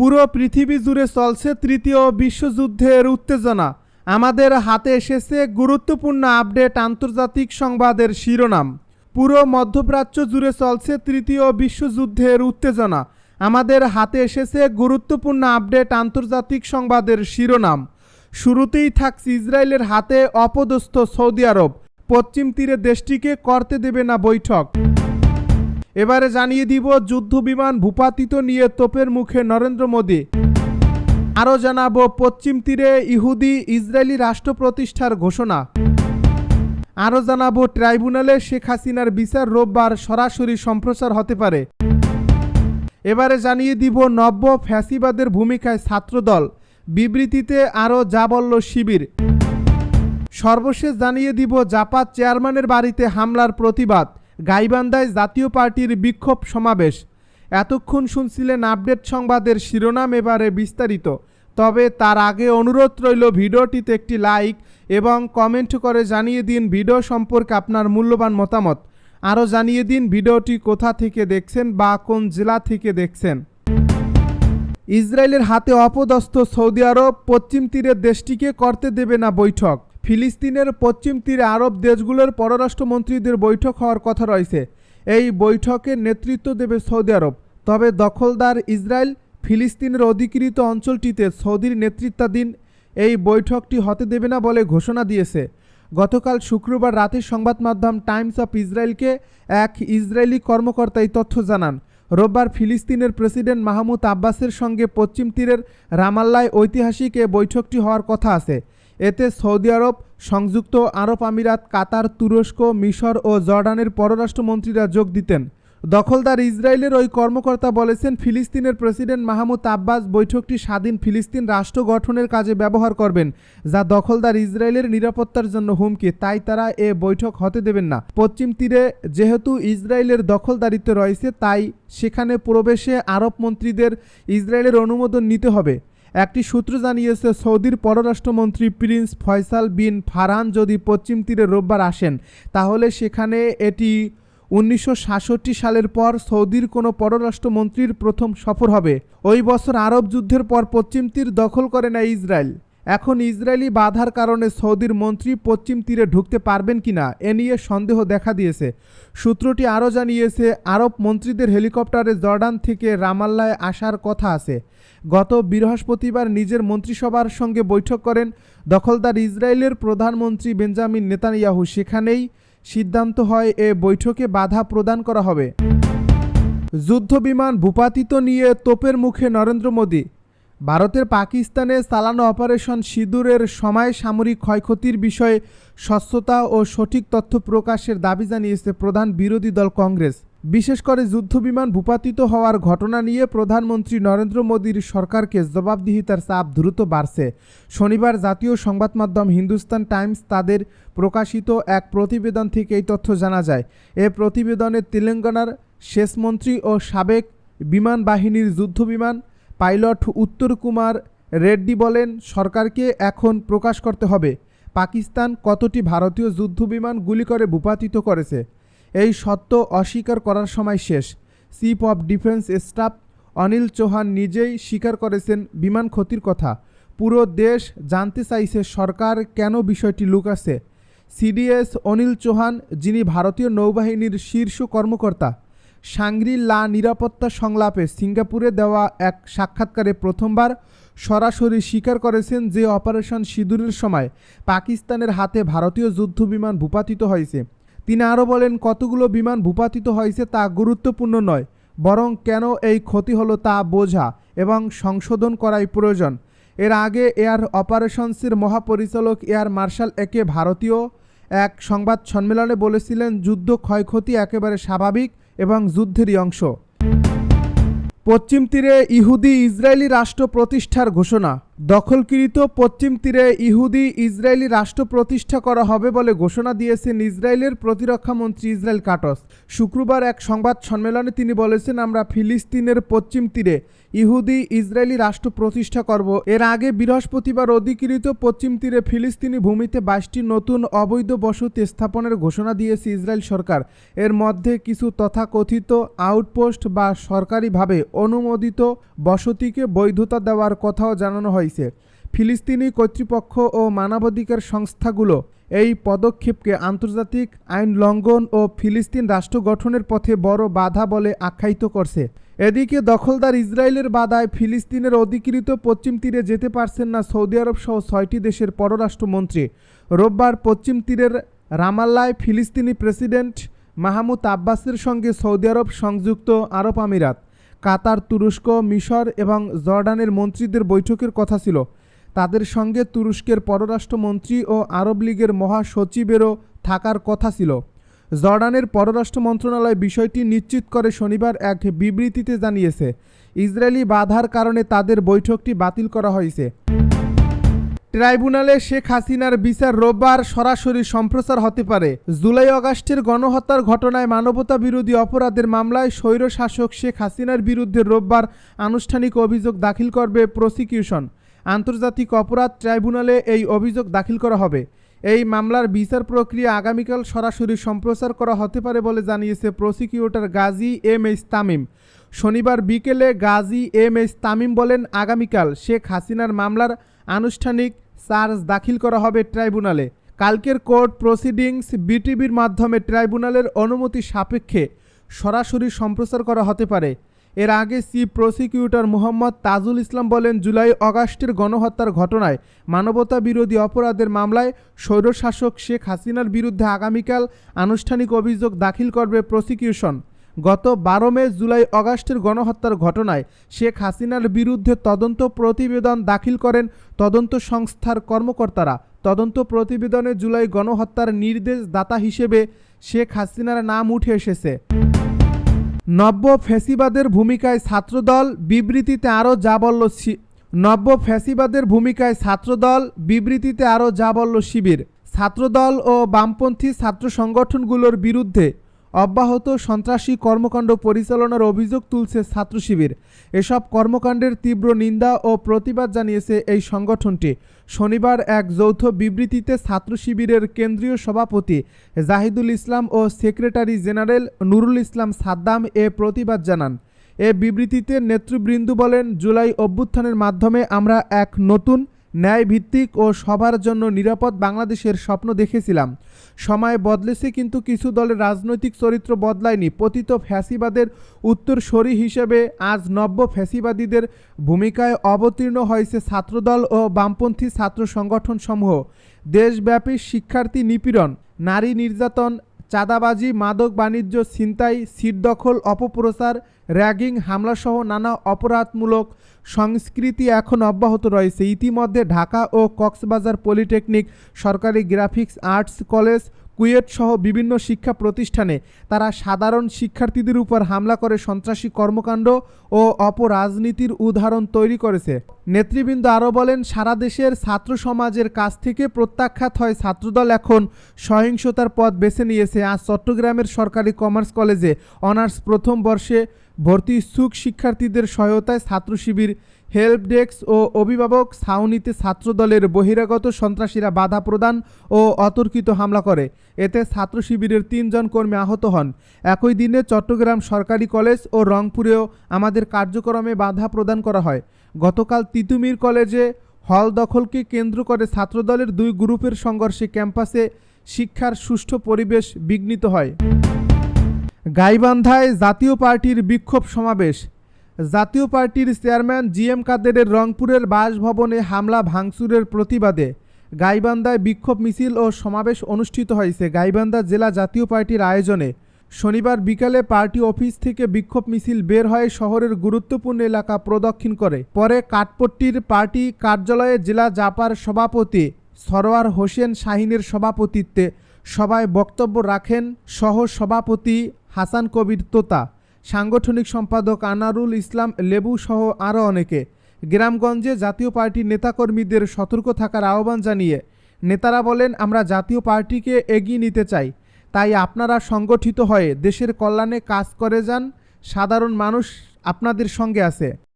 পুরো পৃথিবী জুড়ে চলছে তৃতীয় বিশ্বযুদ্ধের উত্তেজনা। আমাদের হাতে এসেছে গুরুত্বপূর্ণ আপডেট আন্তর্জাতিক সংবাদের শিরোনাম। পুরো মধ্যপ্রাচ্য জুড়ে চলছে তৃতীয় বিশ্বযুদ্ধের উত্তেজনা। আমাদের হাতে এসেছে গুরুত্বপূর্ণ আপডেট আন্তর্জাতিক সংবাদের শিরোনাম। শুরুতেই থাকছে ইসরায়েলের হাতে অপদস্থ সৌদি আরব। পশ্চিম তীরে দেশটিকে করতে দেবে না বৈঠক। এবারে জানিয়ে দিব, যুদ্ধ বিমান ভূপাতিত নিয়ে তোপের মুখে নরেন্দ্র মোদী। আরও জানাব, পশ্চিম তীরে ইহুদি ইসরায়েলি রাষ্ট্র প্রতিষ্ঠার ঘোষণা। আরও জানাব, ট্রাইব্যুনালে শেখ হাসিনার বিচার রোববার সরাসরি সম্প্রচার হতে পারে। এবারে জানিয়ে দিব, নব্য ফ্যাসিবাদের ভূমিকায় ছাত্রদল। বিবৃতিতে আরও যা বলল শিবির। সর্বশেষ জানিয়ে দিব জাপাত চেয়ারম্যানের বাড়িতে হামলার প্রতিবাদ। গাইবান্ধায় জাতীয় পার্টির বিক্ষোভ সমাবেশ। এতক্ষণ শুনছিলেন আপডেট সংবাদের শিরোনাম এবারে বিস্তারিত। তবে তার আগে অনুরোধ রইল ভিডিওটিতে একটি লাইক এবং কমেন্ট করে জানিয়ে দিন ভিডিও সম্পর্কে আপনার মূল্যবান মতামত। আরও জানিয়ে দিন ভিডিওটি কোথা থেকে দেখছেন বা কোন জেলা থেকে দেখছেন। ইসরায়েলের হাতে অপদস্থ সৌদি আরব পশ্চিম তীরের দেশটিকে করতে দেবে না বৈঠক। ফিলিস্তিনের পশ্চিম তীরে আরব দেশগুলোর পররাষ্ট্রমন্ত্রীদের বৈঠক হওয়ার কথা রয়েছে। এই বৈঠকে নেতৃত্ব দেবে সৌদি আরব। তবে দখলদার ইসরায়েল ফিলিস্তিনের অধিকৃত অঞ্চলটিতে সৌদির নেতৃত্বাধীন এই বৈঠকটি হতে দেবে না বলে ঘোষণা দিয়েছে। গতকাল শুক্রবার রাতে সংবাদ মাধ্যম টাইমস অফ ইসরায়েলকে এক ইসরায়েলি কর্মকর্তা এই তথ্য জানান। রোববার ফিলিস্তিনের প্রেসিডেন্ট মাহমুদ আব্বাসের সঙ্গে পশ্চিম তীরের রামাল্লায় ঐতিহাসিক এ বৈঠকটি হওয়ার কথা আছে। এতে সৌদি আরব, সংযুক্ত আরব আমিরাত, কাতার, তুরস্ক, মিশর ও জর্ডানের পররাষ্ট্রমন্ত্রীরা যোগ দিতেন। দখলদার ইসরায়েলের ওই কর্মকর্তা বলেছেন, ফিলিস্তিনের প্রেসিডেন্ট মাহমুদ আব্বাস বৈঠকটি স্বাধীন ফিলিস্তিন রাষ্ট্র গঠনের কাজে ব্যবহার করবেন, যা দখলদার ইসরায়েলের নিরাপত্তার জন্য হুমকি, তাই তারা এ বৈঠক হতে দেবেন না। পশ্চিম তীরে যেহেতু ইসরায়েলের দখলদারিত্ব রয়েছে, তাই সেখানে প্রবেশে আরব মন্ত্রীদের ইসরায়েলের অনুমোদন নিতে হবে। একটি সূত্র জানিয়েছে, সৌদির পররাষ্ট্রমন্ত্রী প্রিন্স ফয়সাল বিন ফারহান যদি পশ্চিম তীরে রোববার আসেন, তাহলে সেখানে এটি উনিশশো সাতষট্টি সালের পর সৌদির কোনো পররাষ্ট্রমন্ত্রীর প্রথম সফর হবে। ওই বছর আরব যুদ্ধের পর পশ্চিম তীর দখল করে নেয় ইসরায়েল। এখন ইসরায়েলি বাধার কারণে সৌদির মন্ত্রী পশ্চিম তীরে ঢুকতে পারবেন কিনা এ নিয়ে সন্দেহ দেখা দিয়েছে। সূত্রটি আরও জানিয়েছে, আরব মন্ত্রীদের হেলিকপ্টারে জর্ডান থেকে রামাল্লায় আসার কথা আছে। গত বৃহস্পতিবার নিজের মন্ত্রিসভার সঙ্গে বৈঠক করেন দখলদার ইসরায়েলের প্রধানমন্ত্রী বেঞ্জামিন নেতানিয়াহু। সেখানেই সিদ্ধান্ত হয় এ বৈঠকে বাধা প্রদান করা হবে। যুদ্ধবিমান ভূপাতিত নিয়ে তোপের মুখে নরেন্দ্র মোদী। ভারতের পাকিস্তানে চালানো অপারেশন সিঁদুরের সময় সামরিক ক্ষয়ক্ষতির বিষয়ে স্বচ্ছতা ও সঠিক তথ্য প্রকাশের দাবি জানিয়েছে প্রধান বিরোধী দল কংগ্রেস। বিশেষ করে যুদ্ধবিমান ভূপাতিত হওয়ার ঘটনা নিয়ে প্রধানমন্ত্রী নরেন্দ্র মোদীর সরকারকে জবাবদিহিতার চাপ দ্রুত বাড়ছে। শনিবার জাতীয় সংবাদ মাধ্যম হিন্দুস্তান টাইমস তাদের প্রকাশিত এক প্রতিবেদন থেকে এই তথ্য জানা যায়। এ প্রতিবেদনে তেলেঙ্গানার শেষমন্ত্রী ও সাবেক বিমান বাহিনীর যুদ্ধবিমান পাইলট উত্তর কুমার রেড্ডি বলেন, সরকারকে এখন প্রকাশ করতে হবে। পাকিস্তান কতটি ভারতীয় যুদ্ধবিমান গুলি করে ভূপাতিত করেছে? এই সত্য অস্বীকার করার সময় শেষ। Chief of defence staff Anil Chauhan নিজেই স্বীকার করেছেন বিমান ক্ষতির কথা। পুরো দেশ জানতে চাইছে সরকার কেন বিষয়টি লুকাচ্ছে। সিডিএস অনিল চৌহান, যিনি ভারতীয় নৌবাহিনীর শীর্ষ কর্মকর্তা সাংরি লা নিরাপত্তা সংলাপে সিঙ্গাপুরে দেওয়া এক সাক্ষাৎকারে প্রথমবার সরাসরি স্বীকার করেছেন যে অপারেশন সিঁদুরের সময় পাকিস্তানের হাতে ভারতীয় যুদ্ধবিমান ভূপাতিত হয়েছে। তিনি আরও বলেন, কতগুলো বিমান ভূপাতিত হয়েছে তা গুরুত্বপূর্ণ নয়, বরং কেন এই ক্ষতি হলো তা বোঝা এবং সংশোধন করাই প্রয়োজন। এর আগে এয়ার অপারেশনসের মহাপরিচালক এয়ার মার্শাল একে ভারতীয় এক সংবাদ সম্মেলনে বলেছিলেন, যুদ্ধ ক্ষয়ক্ষতি একেবারে স্বাভাবিক এবং যুদ্ধেরই অংশ। পশ্চিম তীরে ইহুদি ইসরায়েলি রাষ্ট্র প্রতিষ্ঠার ঘোষণা। দখলকৃত পশ্চিম তীরে ইহুদি ইসরায়েলি রাষ্ট্র প্রতিষ্ঠা করা হবে বলে ঘোষণা দিয়েছেন ইসরায়েলের প্রতিরক্ষা মন্ত্রী ইসরায়েল কাটস। শুক্রবার এক সংবাদ সম্মেলনে তিনি বলেছেন, আমরা ফিলিস্তিনের পশ্চিম তীরে ইহুদি ইসরায়েলি রাষ্ট্র প্রতিষ্ঠা করব। এর আগে বৃহস্পতিবার অধিকৃত পশ্চিম তীরে ফিলিস্তিনি ভূমিতে বাইশটি নতুন অবৈধ বসতি স্থাপনের ঘোষণা দিয়েছে ইসরায়েল সরকার। এর মধ্যে কিছু তথাকথিত আউটপোস্ট বা সরকারিভাবে অনুমোদিত বসতিকে বৈধতা দেওয়ার কথাও জানানো হয়েছে। ফিলিস্তিনি কর্তৃপক্ষ ও মানবাধিকার সংস্থাগুলো এই পদক্ষেপকে আন্তর্জাতিক আইন লঙ্ঘন ও ফিলিস্তিন রাষ্ট্র গঠনের পথে বড় বাধা বলে আখ্যায়িত করছে। এদিকে দখলদার ইসরায়েলের বাধায় ফিলিস্তিনের অধিকৃত পশ্চিম তীরে যেতে পারছেন না সৌদি আরব সহ ছয়টি দেশের পররাষ্ট্রমন্ত্রী। রোববার পশ্চিম তীরের রামাল্লায় ফিলিস্তিনি প্রেসিডেন্ট মাহমুদ আব্বাসের সঙ্গে সৌদি আরব সংযুক্ত আরব আমিরাত, কাতার, তুরস্ক, মিশর এবং জর্ডানের মন্ত্রীদের বৈঠকের কথা ছিল। তাদের সঙ্গে তুরস্কের পররাষ্ট্রমন্ত্রী ও আরব লীগের মহাসচিবেরও থাকার কথা ছিল। জর্ডানের পররাষ্ট্র মন্ত্রণালয় বিষয়টি নিশ্চিত করে শনিবার এক বিবৃতিতে জানিয়েছে, ইসরায়েলি বাধার কারণে তাদের বৈঠকটি বাতিল করা হয়েছে। ট্রাইব্যুনালে শেখ হাসিনার বিচার রোববার সরাসরি সম্প্রচার হতে পারে। জুলাই আগস্টের গণহত্যার ঘটনায় মানবতা বিরোধী অপরাধের মামলায় স্বৈর শাসক শেখ হাসিনার বিরুদ্ধে রোববার আনুষ্ঠানিক অভিযোগ দাখিল করবে প্রসিকিউশন। আন্তর্জাতিক অপরাধ ট্রাইব্যুনালে এই অভিযোগ দাখিল করা হবে। এই মামলার বিচার প্রক্রিয়া আগামীকাল সরাসরি সম্প্রচার করা হতে পারে বলে জানিয়েছে prosecutor Gazi M H Tamim. শনিবার বিকেলে গাজী এম এইচ তামিম বলেন, আগামীকাল শেখ হাসিনার মামলার আনুষ্ঠানিক চার্জ দাখিল করা হবে ট্রাইব্যুনালে। কালকের কোর্ট প্রসিডিংস বিটিভির মাধ্যমে ট্রাইব্যুনালের অনুমতি সাপেক্ষে সরাসরি সম্প্রচার করা হতে পারে। এর আগে চিফ প্রসিকিউটর মোহাম্মদ তাজুল ইসলাম বলেন, জুলাই অগাস্টের গণহত্যার ঘটনায় মানবতা বিরোধী অপরাধের মামলায় স্বৈরশাসক শেখ হাসিনার বিরুদ্ধে আগামীকাল আনুষ্ঠানিক অভিযোগ দাখিল করবে প্রসিকিউশন। গত বারো মে জুলাই অগাস্টের গণহত্যার ঘটনায় শেখ হাসিনার বিরুদ্ধে তদন্ত প্রতিবেদন দাখিল করেন তদন্ত সংস্থার কর্মকর্তারা। তদন্ত প্রতিবেদনে জুলাই গণহত্যার নির্দেশ দাতা হিসেবে শেখ হাসিনার নাম উঠে এসেছে। নব্য ফ্যাসিবাদের ভূমিকায় ছাত্রদল বিবৃতিতে আরও যা বলল নব্য ফ্যাসিবাদের ভূমিকায় ছাত্রদল বিবৃতিতে আরও যা বলল শিবির, ছাত্রদল ও বামপন্থী ছাত্র সংগঠনগুলোর বিরুদ্ধে অব্যাহত সন্ত্রাসী কর্মকাণ্ড পরিচালনার অভিযোগ তুলছে ছাত্র শিবির। এসব কর্মকাণ্ডের তীব্র নিন্দা ও প্রতিবাদ জানিয়েছে এই সংগঠনটি। শনিবার এক যৌথ বিবৃতিতে ছাত্র শিবিরের কেন্দ্রীয় সভাপতি জাহিদুল ইসলাম ও সেক্রেটারি জেনারেল নুরুল ইসলাম সাদ্দাম এ প্রতিবাদ জানান। এ বিবৃতিতে নেতৃবৃন্দ বলেন, জুলাই অভ্যুত্থানের মাধ্যমে আমরা এক নতুন ন্যায়ভিত্তিক ও সবার জন্য নিরাপদ বাংলাদেশের স্বপ্ন দেখেছিলাম। সময় বদলেছে কিন্তু কিছু দলের রাজনৈতিক চরিত্র বদলায়নি। পতিত ফ্যাসিবাদের উত্তরসূরি হিসেবে আজ নব্য ফ্যাসিবাদীদের ভূমিকায় অবতীর্ণ হয়েছে ছাত্রদল ও বামপন্থী ছাত্র সংগঠনসমূহ। দেশব্যাপী শিক্ষার্থী নিপীড়ন, নারী নির্যাতন চাঁদাবাজি, মাদক বাণিজ্য, ছিনতাই, সিট দখল, অপপ্রচার, র্যাগিং, হামলাসহ নানা অপরাধমূলক সংস্কৃতি এখন অব্যাহত রয়েছে। ইতিমধ্যে ঢাকা ও কক্সবাজার পলিটেকনিক সরকারি গ্রাফিক্স আর্টস কলেজ কুয়েট সহ বিভিন্ন শিক্ষা প্রতিষ্ঠানে তারা সাধারণ শিক্ষার্থীদের উপর হামলা করে সন্ত্রাসী কর্মকাণ্ড ও অপরাজনীতির উদাহরণ তৈরি করেছে। নেতৃবৃন্দ আরও বলেন, সারা দেশের ছাত্র সমাজের কাছ থেকে প্রত্যাখ্যাত হয় ছাত্রদল এখন সহিংসতার পথ বেছে নিয়েছে। আজ চট্টগ্রামের সরকারি কমার্স কলেজে অনার্স প্রথম বর্ষে ভর্তি ইচ্ছুক শিক্ষার্থীদের সহায়তায় ছাত্র শিবির, হেল্প ডেস্ক ও অভিভাবক ছাউনিতে ছাত্রদলের বহিরাগত সন্ত্রাসীরা বাধা প্রদান ও অতর্কিত হামলা করে। এতে ছাত্র শিবিরের তিনজন কর্মী আহত হন। একই দিনে চট্টগ্রাম সরকারি কলেজ ও রংপুরেও আমাদের কার্যক্রমে বাধা প্রদান করা হয়। গতকাল তিতুমির কলেজে হল দখলকে কেন্দ্র করে ছাত্রদলের দুই গ্রুপের সংঘর্ষে ক্যাম্পাসে শিক্ষার সুষ্ঠু পরিবেশ বিঘ্নিত হয়। গাইবান্ধায় জাতীয় পার্টির বিক্ষোভ সমাবেশ। জাতীয় পার্টির চেয়ারম্যান জি এম কাদেরের রংপুরের বাসভবনে হামলা ভাঙচুরের প্রতিবাদে গাইবান্ধায় বিক্ষোভ মিছিল ও সমাবেশ অনুষ্ঠিত হয়েছে। গাইবান্ধা জেলা জাতীয় পার্টির আয়োজনে শনিবার বিকালে পার্টি অফিস থেকে বিক্ষোভ মিছিল বের হয়ে শহরের গুরুত্বপূর্ণ এলাকা প্রদক্ষিণ করে। পরে কাঠপট্টির পার্টি কার্যালয়ে জেলা জাপার সভাপতি সরোয়ার হোসেন শাহিনের সভাপতিত্বে সভায় বক্তব্য রাখেন সহ সভাপতি হাসান কবির তোতা, সাংগঠনিক সম্পাদক আনারুল ইসলাম লেবু সহ আরও অনেকে। গ্রামগঞ্জে জাতীয় পার্টির নেতাকর্মীদের সতর্ক থাকার আহ্বান জানিয়ে নেতারা বলেন, আমরা জাতীয় পার্টিকে এগিয়ে নিতে চাই। তাই আপনারা সংগঠিত হয়ে দেশের কল্যাণে কাজ করে যান। সাধারণ মানুষ আপনাদের সঙ্গে আছে।